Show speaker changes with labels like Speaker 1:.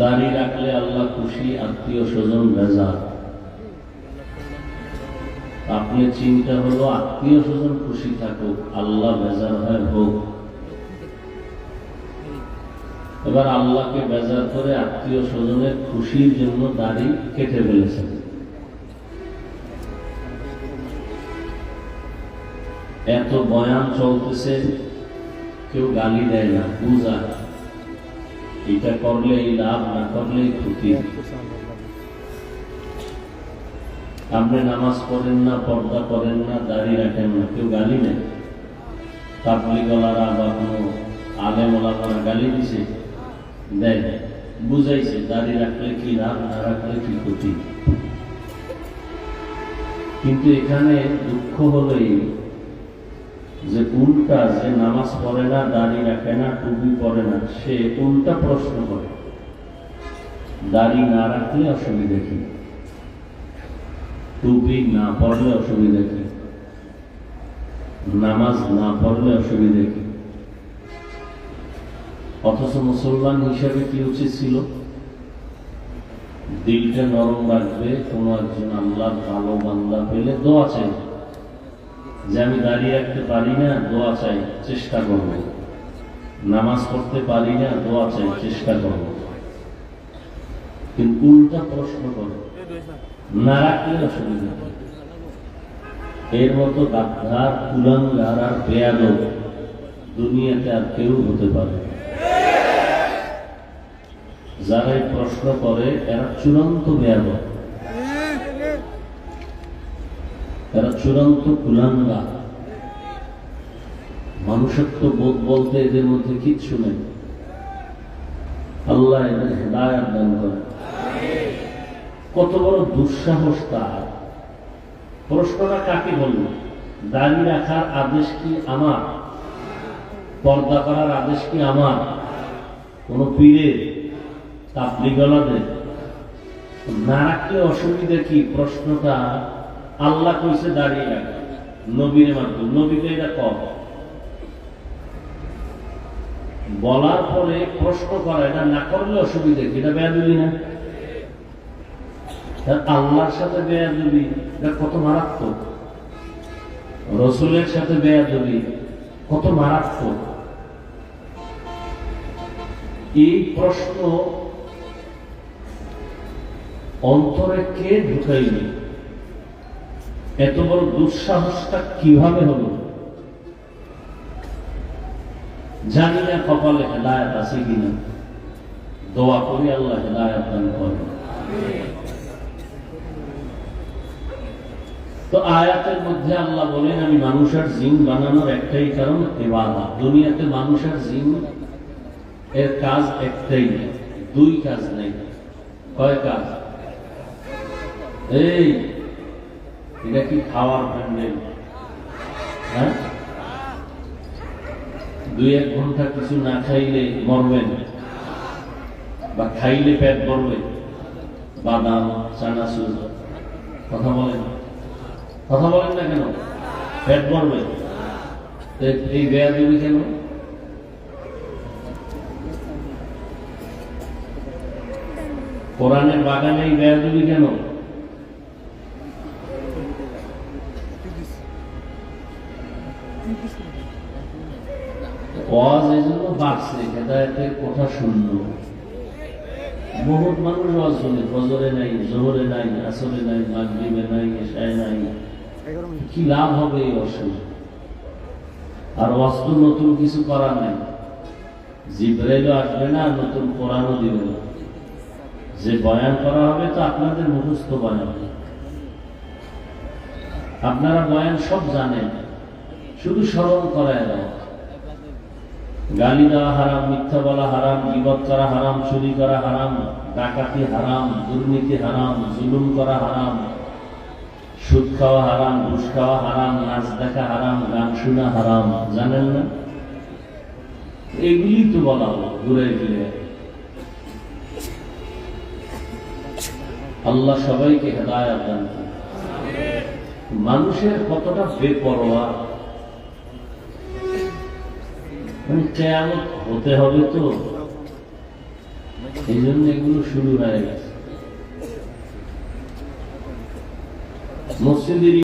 Speaker 1: দাড়ি রাখলে আল্লাহ খুশি, আত্মীয় স্বজন ভেজা আপনি চিন্তা হলো, আত্মীয় স্বজন খুশি থাকুক, আল্লাহ বেজার হয় হোক। এবার আল্লাহকে বেজার করে আত্মীয় স্বজনের খুশির জন্য দাড়ি কেটে ফেলেছেন এত বয়ান চলতেছে, কেউ গালি দেয় না পূজা এটা করলে এই লাভ, না করলে ক্ষতি। আপনি নামাজ পড়েন না, পর্দা করেন না, দাড়ি রাখেন না, কেউ গালি নেই তাবলিগলারা বা কোনো আলেম ওলামারা গালি দিছে? দেয়। বুঝাইছে, দাড়ি রাখলে কি লাভ, না রাখলে কি ক্ষতি? কিন্তু এখানে দুঃখ হলোই যে উল্টা যে নামাজ পড়ে না, দাড়ি রাখে না, টুপি পরে না, সে উল্টা প্রশ্ন করে। দাড়ি না রাখলে অসুবিধা কি? টুপি না পড়লে অসুবিধা কি? নামাজ না পড়লে অসুবিধা কি? অথচ মুসলমান হিসাবে কি উচিত ছিল? দিলটা নরম রাখবে, কোনো একজন আল্লাহর ভালো বান্দা পেলে দোয়া চাই যে আমি দাঁড়িয়ে রাখতে পারি না, দোয়া চাই, চেষ্টা করব। নামাজ পড়তে পারি না, দোয়া চাই, চেষ্টা করব। কিন্তু উল্টা প্রশ্ন করে। না রাখলে অসুবিধা। এর মতো গাদ্ধার কুলাঙ্গার আর বেয়াদব দুনিয়াতে আর কেউ হতে পারে যারা প্রশ্ন করে, এরা চূড়ান্ত বেয়াদব। চূড়ান্ত কুলাঙ্গা। মানুষত্ব বোধ বলতে এদের মধ্যে কিচ্ছু নেই। আল্লাহ এদের হেদায়াত দান করে কত বড় দুঃসাহস তার। প্রশ্নটা কাকে বলল? দাড়ি রাখার আদেশ কি আমার? পর্দা করার আদেশ কি আমার? কোন পীরের তাবলিগলাদের? না রাখলে অসুবিধা কি? প্রশ্নটা আল্লাহ কইছে দাঁড়িয়ে রাখে। নবীর মাধ্যম। নবীকে এটা কম। বলার পরে প্রশ্ন করা, এটা না করলে অসুবিধা কি? এটা বেয়াদুলি না? আল্লাহর সাথে বেয়াদুলি এটা কত মারাত্মক? রসুলের সাথে বেয়াদুলি কত মারাত্মক? এই প্রশ্ন অন্তরে কে ঢুকাইনি এত বড় দুঃসাহসটা কীভাবে হলো? জানি না কপালে হেদায়ত আছে কিনা। দোয়া করি আল্লাহ হেদায়ত দান করে তো আয়াতের মধ্যে আল্লাহ বলেন, আমি মানুষের জিন বানানোর একটাই কারণ এবাদা দুনিয়াতে মানুষের জিন এর কাজ একটাই, দুই কাজ নেই। কয় কাজ? এই এটা কি খাওয়ার প্যান্ডেল? হ্যাঁ? দুই এক ঘণ্টা কিছু না খাইলে মরবেন। বা খাইলে পেট ভরবে। বাদাম, চানাচুর। কথা বলেন। কথা বলেন না কেন? পেট ভরবে। এই বেয়া দিবি কেন? কোরআনের বাগানে এই বেয়া দিবি কেন? ওয়াজ এই জন্য বাড়ছে, হেদায়তের কথা শূন্য বহুত মানুষ ওয়াজ শুনে, ফজরে নাই, জোহরে নাই, আসরে নাই, মাগরিবে নাই নাই। কি লাভ হবে এই অসুখ? আর ওয়াজ তো নতুন কিছু করা নাই। জিব্রাইলও আসবে না আর নতুন কোরআনও দিবে না। যে বয়ান করা হবে, তো আপনাদের মুখস্থ বয়ান। আপনারা বয়ান সব জানেন। শুধু স্মরণ করায় দেওয়া গালি দেওয়া হারাম, মিথ্যা বলা হারাম বিপদ করা হারাম, চুরি করা হারাম, ডাকাতি হারাম, দুর্নীতি হারাম, জুলুম করা হারাম, সুদ খাওয়া হারাম, ঘুষ খাওয়া হারাম, নাচ দেখা হারাম, গান শোনা হারাম, জানেন না? এগুলি তো বলা হলো, ঘুরে ফিরে। আল্লাহ সবাইকে হেদায়াত দান মানুষের কতটা বেপরোয়া কেয়ামত হতে হবে তো? এই জন্য এগুলো শুরু হয়ে গেছে। মসজিদের